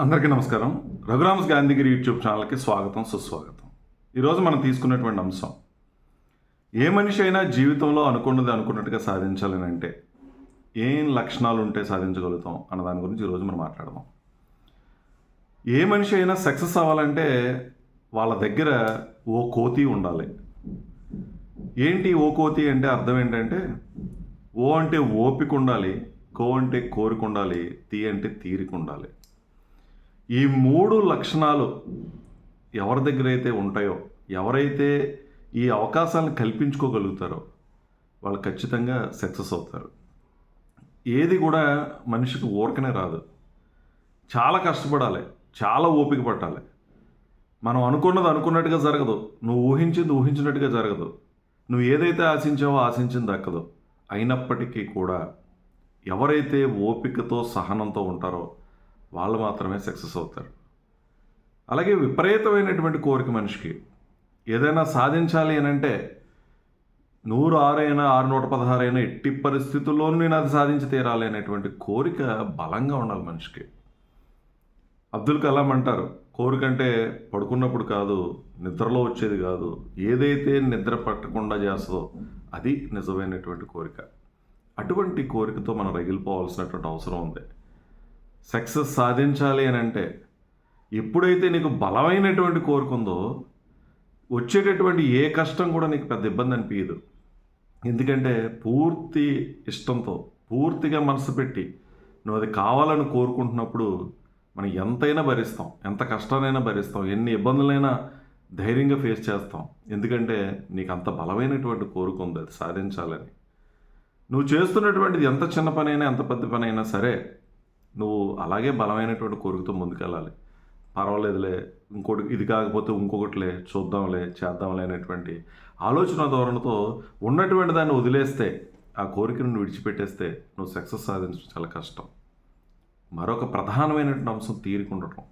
అందరికీ నమస్కారం. రఘురామ్స్ గాంధీగిరి యూట్యూబ్ ఛానల్కి స్వాగతం సుస్వాగతం. ఈరోజు మనం తీసుకున్నటువంటి అంశం ఏ మనిషి అయినా జీవితంలో అనుకున్నది అనుకున్నట్టుగా సాధించాలని అంటే ఏం లక్షణాలు ఉంటే సాధించగలుగుతాం అన్న దాని గురించి ఈరోజు మనం మాట్లాడదాం. ఏ మనిషి అయినా సక్సెస్ అవ్వాలంటే వాళ్ళ దగ్గర ఓ కోతి ఉండాలి. ఏంటి ఓ కోతి అంటే అర్థం ఏంటంటే ఓ అంటే ఓపిక ఉండాలి కో అంటే కోరిక ఉండాలి తీ అంటే తీరిక ఉండాలి. ఈ మూడు లక్షణాలు ఎవరి దగ్గర అయితే ఉంటాయో ఎవరైతే ఈ అవకాశాలను కల్పించుకోగలుగుతారో వాళ్ళు ఖచ్చితంగా సక్సెస్ అవుతారు. ఏది కూడా మనిషికి ఊరకనే రాదు. చాలా కష్టపడాలి చాలా ఓపిక పట్టాలి. మనం అనుకున్నది అనుకున్నట్టుగా జరగదు. నువ్వు ఊహించింది ఊహించినట్టుగా జరగదు. నువ్వు ఏదైతే ఆశించావో ఆశించింది దక్కదు. అయినప్పటికీ కూడా ఎవరైతే ఓపికతో సహనంతో ఉంటారో వాళ్ళు మాత్రమే సక్సెస్ అవుతారు. అలాగే విపరీతమైనటువంటి కోరిక మనిషికి. ఏదైనా సాధించాలి అని అంటే నూరు ఆరైనా ఆరు నూట పదహారైనా ఎట్టి పరిస్థితుల్లోనూ నేను అది సాధించి తీరాలి అనేటువంటి కోరిక బలంగా ఉండాలి మనిషికి. అబ్దుల్ కలాం అంటారు కోరిక అంటే పడుకున్నప్పుడు కాదు నిద్రలో వచ్చేది కాదు. ఏదైతే నిద్ర పట్టకుండా చేస్తుందో అది నిజమైనటువంటి కోరిక. అటువంటి కోరికతో మనం రగిలిపోవాల్సినటువంటి అవసరం ఉంది. సక్సెస్ సాధించాలి అని అంటే ఎప్పుడైతే నీకు బలమైనటువంటి కోరుకుందో వచ్చేటటువంటి ఏ కష్టం కూడా నీకు పెద్ద ఇబ్బంది అనిపించదు ఎందుకంటే పూర్తి ఇష్టంతో పూర్తిగా మనసు పెట్టి నువ్వు అది కావాలని కోరుకుంటున్నప్పుడు మనం ఎంతైనా భరిస్తాం ఎంత కష్టానైనా భరిస్తాం ఎన్ని ఇబ్బందులైనా ధైర్యంగా ఫేస్ చేస్తాం. ఎందుకంటే నీకు అంత బలమైనటువంటి కోరిక ఉంది అది సాధించాలని. నువ్వు చేస్తున్నటువంటిది ఎంత చిన్న పని అయినా ఎంత పెద్ద పని అయినా సరే నువ్వు అలాగే బలమైనటువంటి కోరికతో ముందుకెళ్ళాలి. పర్వాలేదులే ఇంకోటి ఇది కాకపోతే ఇంకొకటిలే చూద్దాంలే చేద్దాంలే అనేటువంటి ఆలోచన ధోరణితో ఉన్నటువంటి దాన్ని వదిలేస్తే ఆ కోరికను విడిచిపెట్టేస్తే నువ్వు సక్సెస్ సాధించడం చాలా కష్టం. మరొక ప్రధానమైనటువంటి అంశం తీరికుండటం.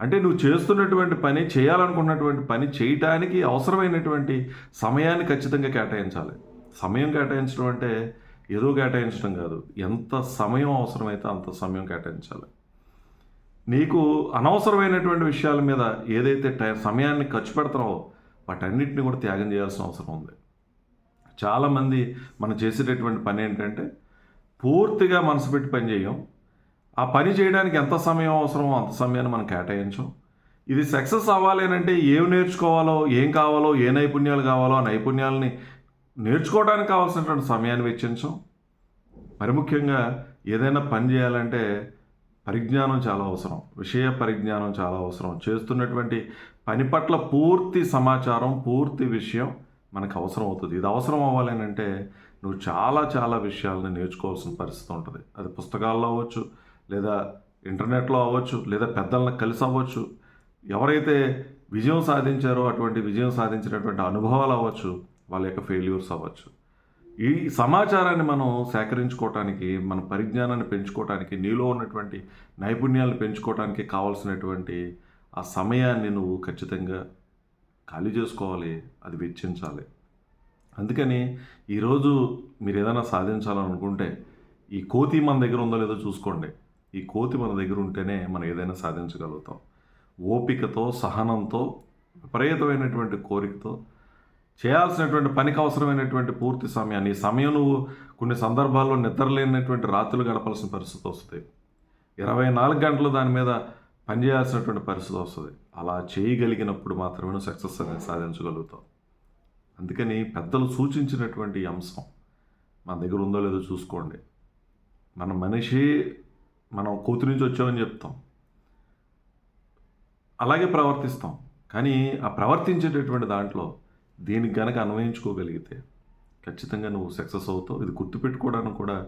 అంటే నువ్వు చేస్తున్నటువంటి పని చేయాలనుకున్నటువంటి పని చేయటానికి అవసరమైనటువంటి సమయాన్ని ఖచ్చితంగా కేటాయించాలి. సమయం కేటాయించడం అంటే ఏదో కేటాయించడం కాదు. ఎంత సమయం అవసరమైతే అంత సమయం కేటాయించాలి. నీకు అనవసరమైనటువంటి విషయాల మీద ఏదైతే టై సమయాన్ని ఖర్చు పెడతావో వాటన్నిటిని కూడా త్యాగం చేయాల్సిన అవసరం ఉంది. చాలామంది మనం చేసేటటువంటి పని ఏంటంటే పూర్తిగా మనసు పెట్టి పని చేయం. ఆ పని చేయడానికి ఎంత సమయం అవసరమో అంత సమయాన్ని మనం కేటాయించం. ఇది సక్సెస్ అవ్వాలి అని అంటే ఏం నేర్చుకోవాలో ఏం కావాలో ఏ నైపుణ్యాలు కావాలో ఆ నైపుణ్యాలని నేర్చుకోవడానికి కావాల్సినటువంటి సమయాన్ని వెచ్చించం. మరి ముఖ్యంగా ఏదైనా పని చేయాలంటే పరిజ్ఞానం చాలా అవసరం. విషయ పరిజ్ఞానం చాలా అవసరం. చేస్తున్నటువంటి పని పట్ల పూర్తి సమాచారం పూర్తి విషయం మనకు అవసరం అవుతుంది. ఇది అవసరం అవ్వాలని అంటే నువ్వు చాలా చాలా విషయాలను నేర్చుకోవాల్సిన పరిస్థితి ఉంటుంది. అది పుస్తకాల్లో అవ్వచ్చు లేదా ఇంటర్నెట్లో అవ్వచ్చు లేదా పెద్దలను కలిసి అవ్వచ్చు. ఎవరైతే విజయం సాధించారో అటువంటి విజయం సాధించినటువంటి అనుభవాలు అవ్వచ్చు వాళ్ళ యొక్క ఫెయిల్యూర్స్ అవ్వచ్చు. ఈ సమాచారాన్ని మనం సేకరించుకోవటానికి మన పరిజ్ఞానాన్ని పెంచుకోవటానికి నీలో ఉన్నటువంటి నైపుణ్యాలను పెంచుకోవటానికి కావాల్సినటువంటి ఆ సమయాన్ని నువ్వు ఖచ్చితంగా ఖాళీ చేసుకోవాలి అది వెచ్చించాలి. అందుకని ఈరోజు మీరు ఏదైనా సాధించాలనుకుంటే ఈ కోతి మన దగ్గర ఉందో లేదో చూసుకోండి. ఈ కోతి మన దగ్గర ఉంటేనే మనం ఏదైనా సాధించగలుగుతాం. ఓపికతో సహనంతో విపరీతమైనటువంటి కోరికతో చేయాల్సినటువంటి పనికి అవసరమైనటువంటి పూర్తి సమయాన్ని ఈ సమయం నువ్వు కొన్ని సందర్భాల్లో నిద్రలేనటువంటి రాత్రులు గడపాల్సిన పరిస్థితి వస్తుంది. ఇరవై నాలుగు గంటలు దాని మీద పనిచేయాల్సినటువంటి పరిస్థితి వస్తుంది. అలా చేయగలిగినప్పుడు మాత్రమే నువ్వు సక్సెస్ అనేది సాధించగలుగుతావు. అందుకని పెద్దలు సూచించినటువంటి అంశం మన దగ్గర ఉందో లేదో చూసుకోండి. మన మనిషి మనం కూతురు నుంచి వచ్చామని చెప్తాం. అలాగే ప్రవర్తిస్తాం. కానీ ఆ ప్రవర్తించేటటువంటి దాంట్లో దీనికి కనుక అన్వయించుకోగలిగితే ఖచ్చితంగా నువ్వు సక్సెస్ అవుతావు. ఇది గుర్తుపెట్టుకోవడానికి కూడా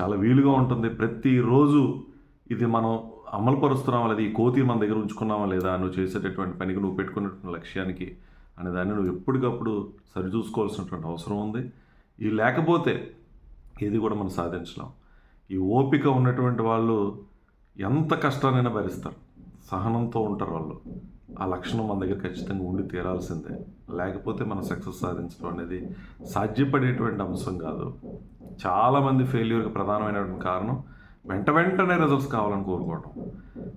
చాలా వీలుగా ఉంటుంది. ప్రతిరోజు ఇది మనం అమలుపరుస్తున్నామా లేదా ఈ కోతి మన దగ్గర ఉంచుకున్నామా లేదా నువ్వు చేసేటటువంటి పనికి నువ్వు పెట్టుకున్నటువంటి లక్ష్యానికి అనే దాన్ని నువ్వు ఎప్పటికప్పుడు సరిచూసుకోవాల్సినటువంటి అవసరం ఉంది. ఇది లేకపోతే ఏది కూడా మనం సాధించలేం. ఈ ఓపిక ఉన్నటువంటి వాళ్ళు ఎంత కష్టానైనా భరిస్తారు. సహనంతో ఉంటారు వాళ్ళు. ఆ లక్షణం మన దగ్గర ఖచ్చితంగా ఉండి తీరాల్సిందే. లేకపోతే మనం సక్సెస్ సాధించడం అనేది సాధ్యపడేటువంటి అంశం కాదు. చాలామంది ఫెయిల్యూర్కి ప్రధానమైనటువంటి కారణం వెంట వెంటనే రిజల్ట్స్ కావాలని కోరుకోవటం.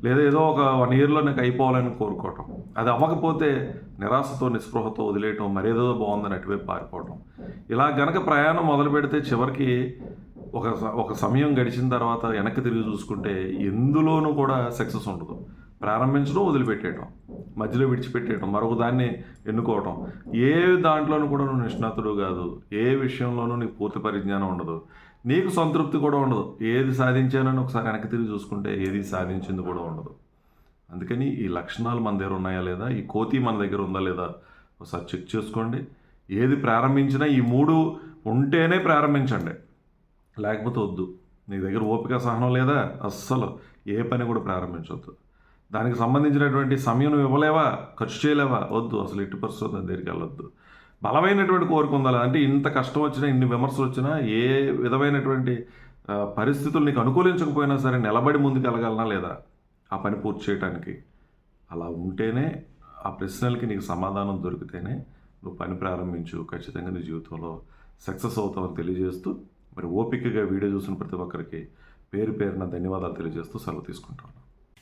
లేదా ఏదో ఒక వన్ ఇయర్లో నాకు అయిపోవాలని కోరుకోవటం. అది అవ్వకపోతే నిరాశతో నిస్పృహతో వదిలేయటం మరేదో బాగుందని అటువైపు పారిపోవటం. ఇలా గనక ప్రయాణం మొదలు పెడితే చివరికి ఒక ఒక సమయం గడిచిన తర్వాత వెనక్కి తిరిగి చూసుకుంటే ఎందులోనూ కూడా సక్సెస్ ఉండదు. ప్రారంభించడం వదిలిపెట్టేయటం మధ్యలో విడిచిపెట్టేయటం మరొక దాన్ని ఎన్నుకోవటం. ఏ దాంట్లోనూ కూడా నువ్వు నిష్ణాతుడు కాదు. ఏ విషయంలోనూ నీకు పూర్తి పరిజ్ఞానం ఉండదు. నీకు సంతృప్తి కూడా ఉండదు. ఏది సాధించానని ఒకసారి వెనక్కి తిరిగి చూసుకుంటే ఏది సాధించింది కూడా ఉండదు. అందుకని ఈ లక్షణాలు మన దగ్గర ఉన్నాయా లేదా? ఈ కోతి మన దగ్గర ఉందా లేదా? ఒకసారి చెక్ చేసుకోండి. ఏది ప్రారంభించినా ఈ మూడు ఉంటేనే ప్రారంభించండి. లేకపోతే వద్దు. నీ దగ్గర ఓపిక సహనం లేదా? అస్సలు ఏ పని కూడా ప్రారంభించవద్దు దానికి సంబంధించినటువంటి సమయం ఇవ్వలేవా? ఖర్చు చేయలేవా? వద్దు అసలు ఎట్టి పరిస్థితుల్లో దాని దగ్గరికి వెళ్ళొద్దు. బలమైనటువంటి కోరిక ఉండాలి. అంటే ఇంత కష్టం వచ్చినా ఇన్ని విమర్శలు వచ్చినా ఏ విధమైనటువంటి పరిస్థితులు నీకు అనుకూలించకపోయినా సరే నిలబడి ముందుకు వెళ్ళగలనా లేదా? ఆ పని పూర్తి చేయడానికి అలా ఉంటేనే ఆ ప్రశ్నలకి నీకు సమాధానం దొరికితేనే నువ్వు పని ప్రారంభించు. ఖచ్చితంగా నీ జీవితంలో సక్సెస్ అవుతావని తెలియజేస్తూ మరి ఓపికగా వీడియో చూసిన ప్రతి ఒక్కరికి పేరు పేరున ధన్యవాదాలు తెలియజేస్తూ సెలవు తీసుకుంటాను